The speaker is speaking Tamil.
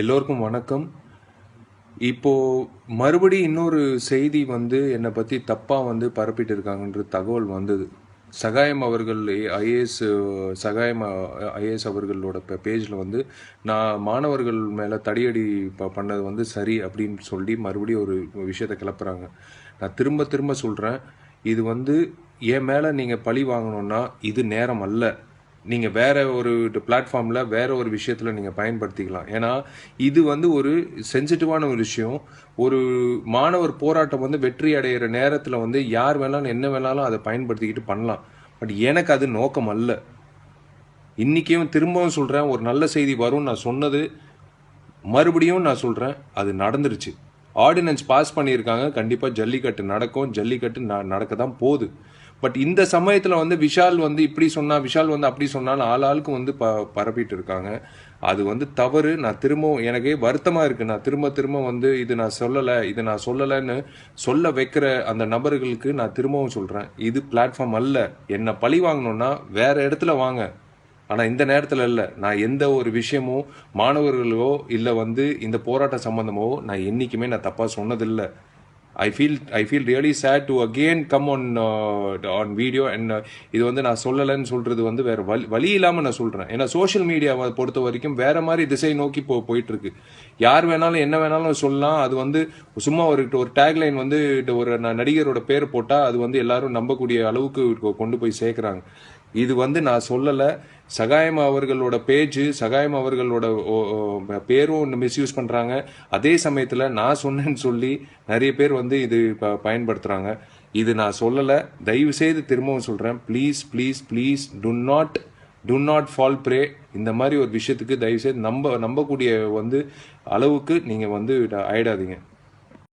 எல்லோருக்கும் வணக்கம். இப்போ மறுபடி இன்னொரு செய்தி வந்து என்னை பற்றி தப்பாக வந்து பரப்பிட்டு இருக்காங்கன்ற தகவல் வந்தது. சகாயம் அவர்கள் ஐஏஎஸ் சகாயம் ஐஏஎஸ் அவர்களோட பேஜில் வந்து நான் மாணவர்கள் மேலே தடியடி ப பண்ணது வந்து சரி அப்படின்னு சொல்லி மறுபடியும் ஒரு விஷயத்தை கிளப்புறாங்க. நான் திரும்ப திரும்ப சொல்கிறேன் இது வந்து என் மேலே நீங்கள் பழி வாங்கணுன்னா இது நேரம் அல்ல. நீங்கள் வேறு ஒரு பிளாட்ஃபார்மில் வேறு ஒரு விஷயத்தில் நீங்கள் பயன்படுத்திக்கலாம். ஏன்னா இது வந்து ஒரு சென்சிட்டிவான ஒரு விஷயம். ஒரு மாணவர் போராட்டம் வந்து வெற்றி அடைகிற நேரத்தில் வந்து யார் வேணாலும் என்ன வேணாலும் அதை பயன்படுத்திக்கிட்டு பண்ணலாம். பட் எனக்கு அது நோக்கம் அல்ல. இன்றைக்கும் திரும்பவும் சொல்கிறேன் ஒரு நல்ல செய்தி வரும் நான் சொன்னது மறுபடியும் நான் சொல்கிறேன் அது நடந்துருச்சு. ஆர்டினன்ஸ் பாஸ் பண்ணியிருக்காங்க கண்டிப்பாக ஜல்லிக்கட்டு நடக்கும். ஜல்லிக்கட்டு ந நடக்க தான் போகுது. பட் இந்த சமயத்தில் வந்து விஷால் வந்து இப்படி சொன்னால் விஷால் வந்து அப்படி சொன்னாலும் ஆள் ஆளுக்கு வந்து ப பரப்பிட்டு இருக்காங்க. அது வந்து தவறு. நான் திரும்பவும் எனக்கே வருத்தமாக இருக்குது நான் திரும்ப திரும்ப வந்து இது நான் சொல்லலை இது நான் சொல்லலைன்னு சொல்ல வைக்கிற அந்த நபர்களுக்கு நான் திரும்பவும் சொல்கிறேன் இது பிளாட்ஃபார்ம் அல்ல. என்னை பழி வாங்கணுன்னா வேறு இடத்துல வாங்க. ஆனால் இந்த நேரத்தில் இல்லை. நான் எந்த ஒரு விஷயமோ மாணவர்களோ இல்லை வந்து இந்த போராட்ட சம்பந்தமோ நான் என்றைக்குமே நான் தப்பாக சொன்னதில்லை. I feel I feel really sad to again come on on video and இது வந்து நான் சொல்லலைன்னு சொல்கிறது வந்து வேறு வலி வழி இல்லாமல் நான் சொல்கிறேன் ஏன்னா சோஷியல் மீடியாவை பொறுத்த வரைக்கும் வேறு மாதிரி திசை நோக்கி போ போயிட்டுருக்கு. யார் வேணாலும் என்ன வேணாலும் சொல்லலாம். அது வந்து சும்மா ஒரு ஒரு டேக்லைன் வந்து ஒரு நடிகரோட பேர் போட்டால் அது வந்து எல்லாரும் நம்பக்கூடிய அளவுக்கு கொண்டு போய் சேர்க்குறாங்க. இது வந்து நான் சொல்லலை. சகாயம் அவர்களோட பேஜ் சகாயம் அவர்களோட பேரும் ஒன்று மிஸ்யூஸ் பண்ணுறாங்க அதே சமயத்தில் நான் சொன்னேன்னு சொல்லி நிறைய பேர் வந்து இது ப- பயன்படுத்துகிறாங்க இது நான் சொல்லலை. தயவு செய்து திரும்பவும் சொல்கிறேன் please please please do not do not fall prey இந்த மாதிரி ஒரு விஷயத்துக்கு தயவு செய்து நம்ப நம்பக்கூடிய வந்து அளவுக்கு நீங்கள் வந்து ஆயிடாதீங்க.